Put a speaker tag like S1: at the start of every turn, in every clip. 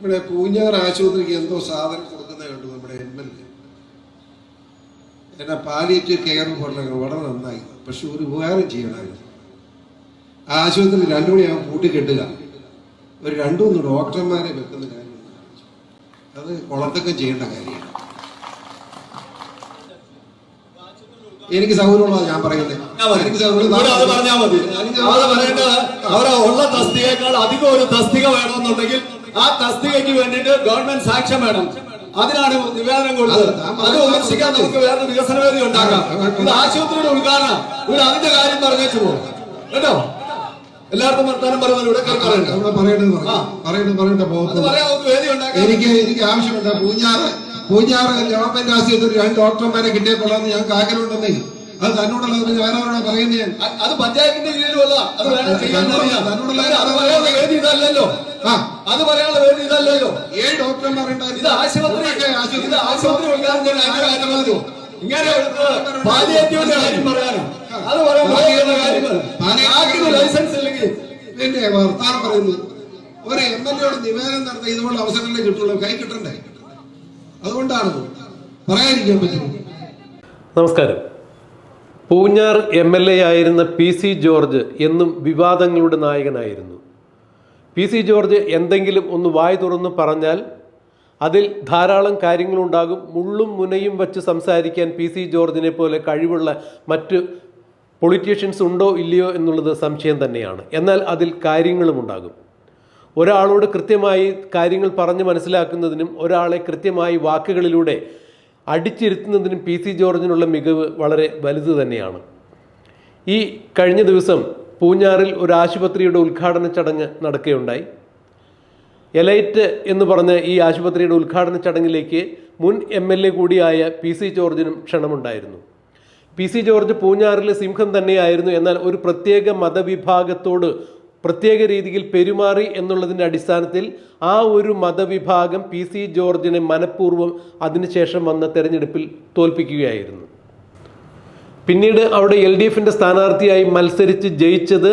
S1: ഇവിടെ പൂഞ്ഞാർ ആശുപത്രിക്ക് എന്തോ സാധനം കൊടുക്കുന്നത് കണ്ടു നമ്മുടെ എം എൽ എ. എന്നാ പാലിയേറ്റീവ് കെയർ പോലെ വളരെ നന്നായി. പക്ഷെ ഒരു ഉപകാരം ചെയ്യണമായിരുന്നു. ആ ആശുപത്രി രണ്ടു പൂട്ടിക്കെട്ടുക ഒരു രണ്ടു മൂന്ന് ഡോക്ടർമാരെ വെക്കുന്ന കാര്യം അത് കുളത്തൊക്കെ ചെയ്യേണ്ട കാര്യമാണ്. എനിക്ക് സൗകര്യമുള്ളതാണ് ഞാൻ പറയുന്നത് എനിക്ക് സൗകര്യം
S2: ഉള്ള തസ്തികയേക്കാൾ അധികം ഒരു തസ്തിക വേണമെന്നുണ്ടെങ്കിൽ ആ തസ്തികയ്ക്ക് വേണ്ടിയിട്ട് ഗവൺമെന്റ് സാക്ഷ്യം വേണം. അതിനാണ് നിവേദനം കൊടുത്തത്. അത് ഉപേക്ഷിക്കാൻ നമുക്ക് വേറെ വികസന വേദി ഉണ്ടാക്കാം ഇത് ആശുപത്രിയുടെ ഉദ്ഘാടനം. ഇവിടെ അതിന്റെ കാര്യം പറഞ്ഞേച്ചു പോകും കേട്ടോ? എല്ലാവർക്കും വർത്താനം പറയുന്നത് ഇവിടെ
S1: എനിക്ക് എനിക്ക് ആവശ്യമുണ്ട്. പൂഞ്ഞാറ് പൂഞ്ഞാറ് ഗവൺമെന്റ് ആശുപത്രി രണ്ട് ഡോക്ടർമാരെ കിട്ടിയ കൊള്ളാന്ന് ഞങ്ങൾക്ക് ആഗ്രഹമുണ്ടെന്നേ. അത് തന്നോടുള്ള വേറെ പറയുന്നേ. പറയുന്നത്
S2: അത് പഞ്ചായത്തിന്റെ അറിയാം.
S1: തന്നോടുള്ള
S2: ഇതല്ലല്ലോ. അത് പറയാനുള്ള വേറെ ഇതല്ലല്ലോ.
S1: ഏഴ് ഡോക്ടർമാരുണ്ടായിരുന്നു
S2: ഇത് ആശുപത്രി
S1: ആശുപത്രി.
S2: ഇത് ഇങ്ങനെ പാലിയേറ്റീവിന്റെ കാര്യം പറയാനും അത് പറയാൻ ബാക്കിയുള്ള കാര്യങ്ങൾ ലൈസൻസ് ഇല്ലെങ്കിൽ?
S1: പിന്നെ വർത്താനം പറയുന്നു. ഒരു എം എൽ എയോട് നിവേദനം നടത്തി ഇതുപോലുള്ള അവസരങ്ങളെ കിട്ടുള്ളൂ. കൈ കിട്ടണ്ടേ? അതുകൊണ്ടാണ് പറയാതിരിക്കാൻ പറ്റുന്നത്
S3: നമസ്കാരം. പൂഞ്ഞാർ എം എൽ എ ആയിരുന്ന പി സി ജോർജ് എന്നും വിവാദങ്ങളുടെ നായകനായിരുന്നു. പി സി ജോർജ് എന്തെങ്കിലും ഒന്ന് വായി തുറന്ന് പറഞ്ഞാൽ അതിൽ ധാരാളം കാര്യങ്ങളുണ്ടാകും. മുള്ളും മുനയും വച്ച് സംസാരിക്കാൻ പി സി ജോർജിനെ പോലെ കഴിവുള്ള മറ്റ് പൊളിറ്റീഷ്യൻസ് ഉണ്ടോ ഇല്ലയോ എന്നുള്ളത് സംശയം തന്നെയാണ്. എന്നാൽ അതിൽ കാര്യങ്ങളും ഉണ്ടാകും. ഒരാളോട് കൃത്യമായി കാര്യങ്ങൾ പറഞ്ഞ് മനസ്സിലാക്കുന്നതിനും ഒരാളെ കൃത്യമായി വാക്കുകളിലൂടെ അടിച്ചിരുത്തുന്നതിനും പി സി ജോർജിനുള്ള മികവ് വളരെ വലുത് തന്നെയാണ്. ഈ കഴിഞ്ഞ ദിവസം പൂഞ്ഞാറിൽ ഒരു ആശുപത്രിയുടെ ഉദ്ഘാടന ചടങ്ങ് നടക്കുകയുണ്ടായി. എലൈറ്റ് എന്ന് പറഞ്ഞ ഈ ആശുപത്രിയുടെ ഉദ്ഘാടന ചടങ്ങിലേക്ക് മുൻ എം എൽ എ കൂടിയായ പി സി ജോർജിനും ക്ഷണമുണ്ടായിരുന്നു. പി സി ജോർജ് പൂഞ്ഞാറിലെ സിംഹം തന്നെയായിരുന്നു. എന്നാൽ ഒരു പ്രത്യേക മതവിഭാഗത്തോട് പ്രത്യേക രീതിയിൽ പെരുമാറി എന്നുള്ളതിന്റെ അടിസ്ഥാനത്തിൽ ആ ഒരു മതവിഭാഗം പി സി ജോർജിനെ മനഃപൂർവം അതിനുശേഷം വന്ന തെരഞ്ഞെടുപ്പിൽ തോൽപ്പിക്കുകയായിരുന്നു. പിന്നീട് അവിടെ എൽ ഡി എഫിന്റെ സ്ഥാനാർത്ഥിയായി മത്സരിച്ച് ജയിച്ചത്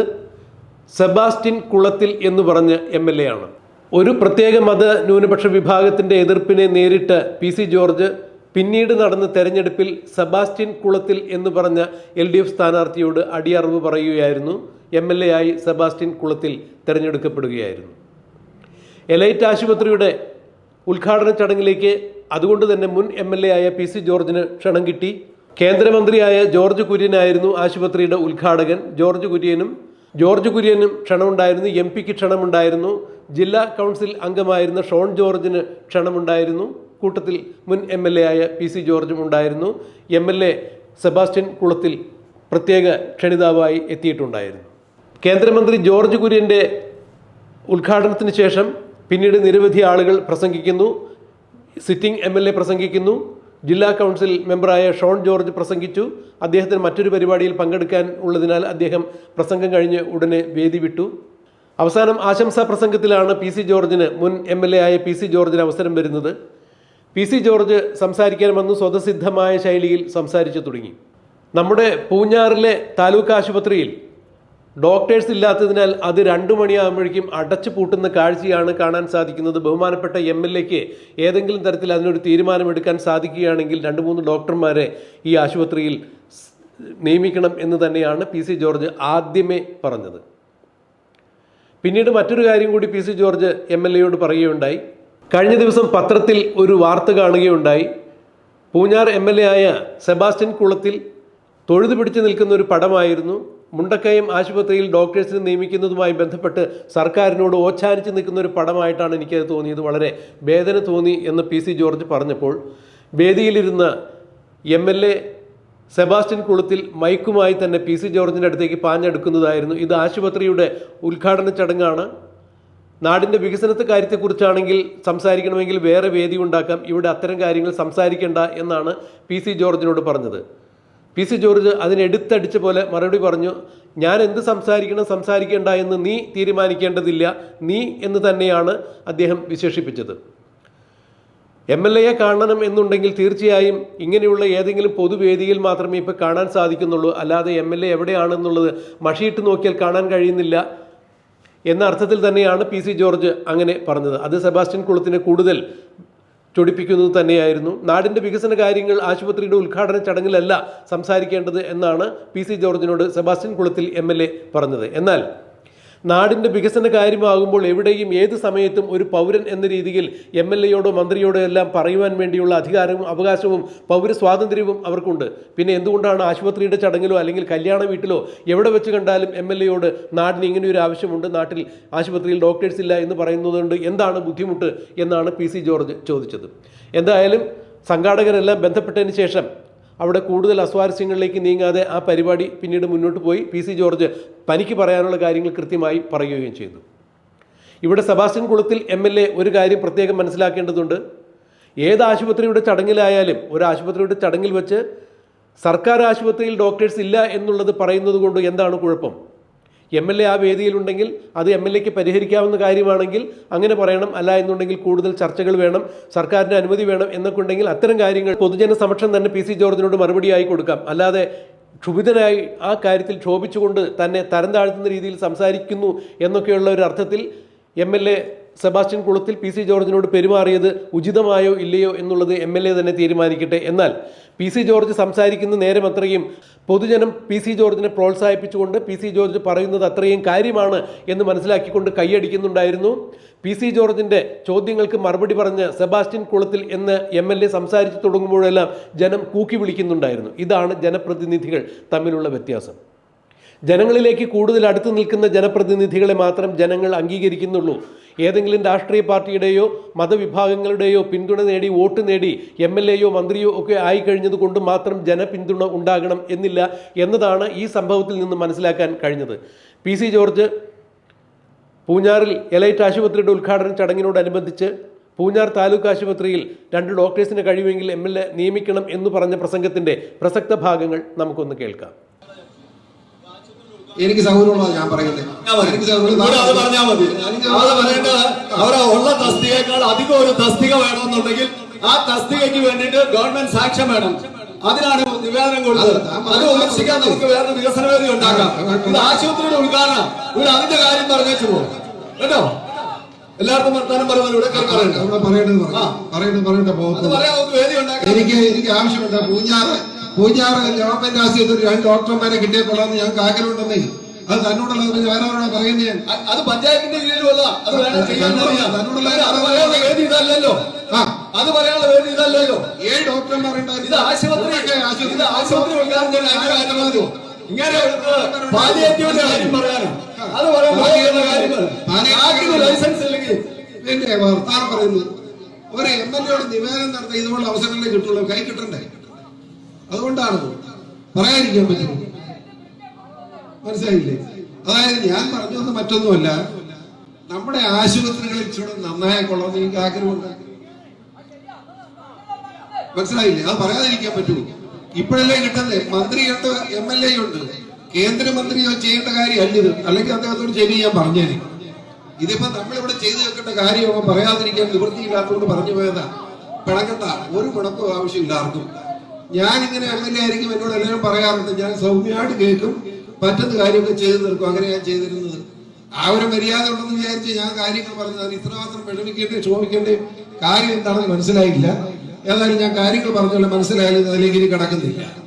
S3: സെബാസ്റ്റിൻ കുളത്തിൽ എന്ന് പറഞ്ഞ എം എൽ എ ആണ്. ഒരു പ്രത്യേക മത ന്യൂനപക്ഷ വിഭാഗത്തിന്റെ എതിർപ്പിനെ നേരിട്ട് പി സി ജോർജ് പിന്നീട് നടന്ന തെരഞ്ഞെടുപ്പിൽ സെബാസ്റ്റ്യൻ കുളത്തിൽ എന്ന് പറഞ്ഞ എൽ ഡി എഫ് സ്ഥാനാർത്ഥിയോട് അടിയറവ് പറയുകയായിരുന്നു. എം എൽ എ ആയി സെബാസ്റ്റ്യൻ കുളത്തിൽ തിരഞ്ഞെടുക്കപ്പെടുകയായിരുന്നു. എലൈറ്റ് ആശുപത്രിയുടെ ഉദ്ഘാടന ചടങ്ങിലേക്ക് അതുകൊണ്ട് തന്നെ മുൻ എം എൽ എ ആയ പി സി ജോർജിന് ക്ഷണം കിട്ടി. കേന്ദ്രമന്ത്രിയായ ജോർജ് കുര്യനായിരുന്നു ആശുപത്രിയുടെ ഉദ്ഘാടകൻ. ജോർജ് കുര്യനും ജോർജ് കുര്യനും ക്ഷണമുണ്ടായിരുന്നു. എം പിക്ക് ക്ഷണമുണ്ടായിരുന്നു. ജില്ലാ കൗൺസിൽ അംഗമായിരുന്ന ഷോൺ ജോർജിന് ക്ഷണമുണ്ടായിരുന്നു. കൂട്ടത്തിൽ മുൻ എം എൽ എ ആയ പി സി ജോർജും ഉണ്ടായിരുന്നു. എം എൽ എ സെബാസ്റ്റ്യൻ കുളത്തിൽ പ്രത്യേക ക്ഷണിതാവായി എത്തിയിട്ടുണ്ടായിരുന്നു. കേന്ദ്രമന്ത്രി ജോർജ് കുര്യന്റെ ഉദ്ഘാടനത്തിന് ശേഷം പിന്നീട് നിരവധി ആളുകൾ പ്രസംഗിക്കുന്നു. സിറ്റിംഗ് എം എൽ എ പ്രസംഗിക്കുന്നു. ജില്ലാ കൗൺസിൽ മെമ്പറായ ഷോൺ ജോർജ് പ്രസംഗിച്ചു. അദ്ദേഹത്തിന് മറ്റൊരു പരിപാടിയിൽ പങ്കെടുക്കാൻ ഉള്ളതിനാൽ അദ്ദേഹം പ്രസംഗം കഴിഞ്ഞ് ഉടനെ വേദി വിട്ടു. അവസാനം ആശംസാ പ്രസംഗത്തിലാണ് പി സി ജോർജിന് മുൻ എം എൽ എ ആയ പി സി ജോർജിന് അവസരം വരുന്നത്. പി സി ജോർജ് സംസാരിക്കാൻ വന്നു സ്വതസിദ്ധമായ ശൈലിയിൽ സംസാരിച്ചു തുടങ്ങി. നമ്മുടെ പൂഞ്ഞാറിലെ താലൂക്ക് ആശുപത്രിയിൽ ഡോക്ടേഴ്സ് ഇല്ലാത്തതിനാൽ അത് രണ്ടു മണിയാകുമ്പോഴേക്കും അടച്ചു പൂട്ടുന്ന കാഴ്ചയാണ് കാണാൻ സാധിക്കുന്നത്. ബഹുമാനപ്പെട്ട എം എൽ എക്ക് ഏതെങ്കിലും തരത്തിൽ അതിനൊരു തീരുമാനമെടുക്കാൻ സാധിക്കുകയാണെങ്കിൽ രണ്ട് മൂന്ന് ഡോക്ടർമാരെ ഈ ആശുപത്രിയിൽ നിയമിക്കണം എന്ന് തന്നെയാണ് പി സി ജോർജ് ആദ്യമേ പറഞ്ഞത്. പിന്നീട് മറ്റൊരു കാര്യം കൂടി P C George M L എയോട് പറയുകയുണ്ടായി. കഴിഞ്ഞ ദിവസം പത്രത്തിൽ ഒരു വാർത്ത കാണുകയുണ്ടായി. പൂഞ്ഞാർ എം എൽ എ ആയ സെബാസ്റ്റ്യൻ കുളത്തിൽ തൊഴുതു പിടിച്ചു നിൽക്കുന്ന ഒരു പടമായിരുന്നു. മുണ്ടക്കയം ആശുപത്രിയിൽ ഡോക്ടേഴ്സിനെ നിയമിക്കുന്നതുമായി ബന്ധപ്പെട്ട് സർക്കാരിനോട് ഓച്ചാനിച്ച് നിൽക്കുന്ന ഒരു പടമായിട്ടാണ് എനിക്കത് തോന്നിയത്. വളരെ വേദന തോന്നി എന്ന് പി സി ജോർജ് പറഞ്ഞപ്പോൾ വേദിയിലിരുന്ന M L A Sebastian Kulathil മൈക്കുമായി തന്നെ പി സി ജോർജിന്റെ അടുത്തേക്ക് പാഞ്ഞെടുക്കുന്നതായിരുന്നു. ഇത് ആശുപത്രിയുടെ ഉദ്ഘാടന ചടങ്ങാണ്. നാടിന്റെ വികസനത്തെ കാര്യത്തെക്കുറിച്ചാണെങ്കിൽ സംസാരിക്കണമെങ്കിൽ വേറെ വേദി ഉണ്ടാക്കാം. ഇവിടെ അത്തരം കാര്യങ്ങൾ സംസാരിക്കേണ്ട എന്നാണ് പി സി ജോർജിനോട് പറഞ്ഞത്. പി സി ജോർജ് അതിനെടുത്തടിച്ച പോലെ മറുപടി പറഞ്ഞു ഞാൻ എന്ത് സംസാരിക്കണം സംസാരിക്കേണ്ട എന്ന് നീ തീരുമാനിക്കേണ്ടതില്ല നീ എന്ന് തന്നെയാണ് അദ്ദേഹം വിശേഷിപ്പിച്ചത്. എം എൽ എയെ കാണണം എന്നുണ്ടെങ്കിൽ തീർച്ചയായും ഇങ്ങനെയുള്ള ഏതെങ്കിലും പൊതുവേദിയിൽ മാത്രമേ ഇപ്പോൾ കാണാൻ സാധിക്കുന്നുള്ളൂ. അല്ലാതെ എം എൽ എ എവിടെയാണെന്നുള്ളത് മഷിയിട്ട് നോക്കിയാൽ കാണാൻ കഴിയുന്നില്ല. എന്ന അർത്ഥത്തിൽ തന്നെയാണ് പി സി ജോർജ് അങ്ങനെ പറഞ്ഞത്. അത് സെബാസ്റ്റ്യൻ കുളത്തിന് കൂടുതൽ ചൊടിപ്പിക്കുന്നത് തന്നെയായിരുന്നു. നാടിന്റെ വികസന കാര്യങ്ങൾ ആശുപത്രിയുടെ ഉദ്ഘാടന ചടങ്ങിലല്ല സംസാരിക്കേണ്ടത് എന്നാണ് പി സി ജോർജിനോട് സെബാസ്റ്റ്യൻ കുളത്തിൽ എം പറഞ്ഞത്. എന്നാൽ നാടിന്റെ വികസന കാര്യമാകുമ്പോൾ എവിടെയും ഏത് സമയത്തും ഒരു പൗരൻ എന്ന രീതിയിൽ എം എൽ എയോടോ മന്ത്രിയോടോ എല്ലാം പറയുവാൻ വേണ്ടിയുള്ള അധികാരവും അവകാശവും പൗരസ്വാതന്ത്ര്യവും അവർക്കുണ്ട്. പിന്നെ എന്തുകൊണ്ടാണ് ആശുപത്രിയുടെ ചടങ്ങിലോ അല്ലെങ്കിൽ കല്യാണ വീട്ടിലോ എവിടെ വെച്ച് കണ്ടാലും എം എൽ എയോട് നാടിന് ഇങ്ങനെ ഒരു ആവശ്യമുണ്ട് നാട്ടിൽ ആശുപത്രിയിൽ ഡോക്ടേഴ്സ് ഇല്ല എന്ന് പറയുന്നതുകൊണ്ട് എന്താണ് ബുദ്ധിമുട്ട് എന്നാണ് പി സി ജോർജ് ചോദിച്ചത്. എന്തായാലും സംഘാടകരെല്ലാം ബന്ധപ്പെട്ടതിന് ശേഷം അവിടെ കൂടുതൽ അസ്വാരസ്യങ്ങളിലേക്ക് നീങ്ങാതെ ആ പരിപാടി പിന്നീട് മുന്നോട്ട് പോയി. പി സി ജോർജ് പനിക്ക് പറയാനുള്ള കാര്യങ്ങൾ കൃത്യമായി പറയുകയും ചെയ്തു. ഇവിടെ Sebastian Kulathil M L A ഒരു കാര്യം പ്രത്യേകം മനസ്സിലാക്കേണ്ടതുണ്ട്. ഏത് ആശുപത്രിയുടെ ചടങ്ങിലായാലും ഒരു ആശുപത്രിയുടെ ചടങ്ങിൽ വെച്ച് സർക്കാർ ആശുപത്രിയിൽ ഡോക്ടേഴ്സ് ഇല്ല എന്നുള്ളത് പറയുന്നത് കൊണ്ട് എന്താണ് കുഴപ്പം? എം എൽ എ ആ വേദിയിലുണ്ടെങ്കിൽ അത് എം എൽ എക്ക് പരിഹരിക്കാവുന്ന കാര്യമാണെങ്കിൽ അങ്ങനെ പറയണം. അല്ല എന്നുണ്ടെങ്കിൽ കൂടുതൽ ചർച്ചകൾ വേണം സർക്കാരിന്റെ അനുമതി വേണം എന്നൊക്കെ ഉണ്ടെങ്കിൽ അത്തരം കാര്യങ്ങൾ പൊതുജന സമക്ഷം തന്നെ പി സി ജോർജിനോട് മറുപടിയായി കൊടുക്കാം. അല്ലാതെ ക്ഷുഭിതനായി ആ കാര്യത്തിൽ ക്ഷോഭിച്ചുകൊണ്ട് തന്നെ തരം താഴ്ത്തുന്ന രീതിയിൽ സംസാരിക്കുന്നു എന്നൊക്കെയുള്ള ഒരു അർത്ഥത്തിൽ M L A Sebastian Kulathil P C ജോർജിനോട് പെരുമാറിയത് ഉചിതമായോ ഇല്ലയോ എന്നുള്ളത് എം എൽ എ തന്നെ തീരുമാനിക്കട്ടെ എന്നാൽ പി സി ജോർജ് സംസാരിക്കുന്ന നേരം അത്രയും പൊതുജനം പി സി ജോർജിനെ പ്രോത്സാഹിപ്പിച്ചുകൊണ്ട് പി സി ജോർജ് പറയുന്നത് അത്രയും കാര്യമാണ് എന്ന് മനസ്സിലാക്കിക്കൊണ്ട് കൈയടിക്കുന്നുണ്ടായിരുന്നു. പി സി ജോർജിന്റെ ചോദ്യങ്ങൾക്ക് മറുപടി പറഞ്ഞ് സെബാസ്റ്റ്യൻ കുളത്തിൽ എന്ന് എം എൽ എ സംസാരിച്ചു തുടങ്ങുമ്പോഴെല്ലാം ജനം കൂക്കി വിളിക്കുന്നുണ്ടായിരുന്നു. ഇതാണ് ജനപ്രതിനിധികൾ തമ്മിലുള്ള വ്യത്യാസം. ജനങ്ങളിലേക്ക് കൂടുതൽ അടുത്ത് നിൽക്കുന്ന ജനപ്രതിനിധികളെ മാത്രം ജനങ്ങൾ അംഗീകരിക്കുന്നുള്ളൂ. ഏതെങ്കിലും രാഷ്ട്രീയ പാർട്ടിയുടെയോ മതവിഭാഗങ്ങളുടെയോ പിന്തുണ നേടി വോട്ട് നേടി എം എൽ എയോ മന്ത്രിയോ ഒക്കെ ആയിക്കഴിഞ്ഞത് കൊണ്ട് മാത്രം ജനപിന്തുണ ഉണ്ടാകണം എന്നില്ല എന്നതാണ് ഈ സംഭവത്തിൽ നിന്ന് മനസ്സിലാക്കാൻ കഴിഞ്ഞത്. പി സി ജോർജ് പൂഞ്ഞാറിൽ എലൈറ്റ് ആശുപത്രിയുടെ ഉദ്ഘാടന ചടങ്ങിനോടനുബന്ധിച്ച് പൂഞ്ഞാർ താലൂക്ക് ആശുപത്രിയിൽ രണ്ട് ഡോക്ടേഴ്സിന് കഴിയുമെങ്കിൽ എം എൽ എ നിയമിക്കണം എന്ന് പറഞ്ഞ പ്രസംഗത്തിന്റെ പ്രസക്ത ഭാഗങ്ങൾ നമുക്കൊന്ന് കേൾക്കാം.
S1: എനിക്ക് സൗകര്യമുള്ളതാണ് ഞാൻ പറയുന്നത്. എനിക്ക് സൗകര്യം
S2: ഉള്ള തസ്തികയേക്കാൾ അധികം ഒരു തസ്തിക വേണമെന്നുണ്ടെങ്കിൽ ആ തസ്തികയ്ക്ക് വേണ്ടിട്ട് ഗവൺമെന്റ് സാക്ഷ്യം വേണം. അതിനാണ് നിവേദനം കൊടുത്തത്.
S1: അത്
S2: ഉപേക്ഷിക്കാൻ നമുക്ക് വേറെ വികസന വേദി ഉണ്ടാക്കാം ഇത് ആശുപത്രിയുടെ ഉദ്ഘാടനം. ഇവിടെ അതിന്റെ കാര്യം പറഞ്ഞേച്ചു പോകും കേട്ടോ? എല്ലാവർക്കും വർത്താനം പറയുന്നത് പറയണ്ട.
S1: പറയേണ്ടത്. പറയേണ്ടത് പറയേണ്ട എനിക്ക് എനിക്ക് ആവശ്യമുണ്ട്. പൂഞ്ഞാറ് പൂഞ്ഞാറ് ഗവൺമെന്റ് ആശുപത്രി രണ്ട് ഡോക്ടർമാരെ കിട്ടിയപ്പോഴാന്ന് ഞങ്ങൾക്ക് ആഗ്രഹമുണ്ടെന്നേ. അത് തന്നോടുള്ള ഒരു വേറെ ആരോടാ പറയുന്നത് ഞാൻ
S2: അ- അത് പഞ്ചായത്തിന്റെ കീഴിലുള്ള അത് പറയാനുള്ള വേദി ഇതല്ലല്ലോ.
S1: ആ.
S2: അത് പറയാനുള്ള വേദി ഇതല്ലല്ലോ.
S1: ഏഴ് ഡോക്ടർമാരുണ്ട്
S2: ഇത് ആശുപത്രി.
S1: ആശുപത്രി.
S2: ഇത് ഉദ്ഘാടനം? ഇങ്ങനെ പാലിയേറ്റീവിന്റെ കാര്യം പറയാനും. അത് പറയാൻ ബാക്കിയുള്ള കാര്യങ്ങൾ ആർക്കും ലൈസൻസ് ഇല്ലെങ്കിൽ?
S1: പിന്നെ വർത്താനം പറയുന്നു. ഒരു എം എൽ എയോട് നിവേദനം നടത്താൻ ഇതുപോലുള്ള അവസരങ്ങളെ കിട്ടുള്ളൂ. കൈ കിട്ടണ്ടേ? അതുകൊണ്ടാണ് പറയാതിരിക്കാൻ പറ്റുമോ മനസ്സിലായില്ലേ? അതായത് ഞാൻ പറഞ്ഞു പറഞ്ഞത് മറ്റൊന്നുമല്ല. നമ്മുടെ ആശുപത്രികളിൽ ഇച്ചിരി നന്നായ കൊള്ളാമെന്ന് എനിക്ക് ആഗ്രഹമുണ്ട്. മനസ്സിലായില്ലേ? അത് പറയാതിരിക്കാൻ പറ്റുമോ? ഇപ്പോഴല്ലേ കിട്ടുന്നത്? മന്ത്രി കേട്ട എം എൽ എ ഉണ്ട്. കേന്ദ്രമന്ത്രിയോ ചെയ്യേണ്ട കാര്യമല്ല ഇത്. അല്ലെങ്കിൽ അദ്ദേഹത്തോട് ചെയ്ത് ഞാൻ പറഞ്ഞേ ഇതിപ്പോ നമ്മളിവിടെ ചെയ്തു വെക്കേണ്ട കാര്യമോ പറയാതിരിക്കാൻ നിവൃത്തിയില്ലാത്തതുകൊണ്ട് പറഞ്ഞു പോയതാ. പിണക്കണ്ട ഒരു പിണക്കവും ആവശ്യമില്ല ആർക്കും ഞാൻ ഇങ്ങനെ എം എൽ എ ആയിരിക്കും എന്നോട് എല്ലാവരും പറയാറുണ്ട്. ഞാൻ സൗമ്യമായിട്ട് കേൾക്കും. പറ്റുന്ന കാര്യമൊക്കെ ചെയ്തു തീർക്കും. അങ്ങനെ ഞാൻ ചെയ്തിരുന്നത്. ആ ഒരു മര്യാദ ഉണ്ടെന്ന് വിചാരിച്ച് ഞാൻ കാര്യങ്ങൾ പറഞ്ഞു അത് ഇത്രമാത്രം വിഷമിക്കേണ്ടേ ക്ഷോഭിക്കേണ്ടേ കാര്യം എന്താണെന്ന് മനസ്സിലായില്ല. ഏതായാലും ഞാൻ കാര്യങ്ങൾ പറഞ്ഞോളെ മനസ്സിലായാലും അതിലേക്ക് ഇനി കിടക്കുന്നില്ല.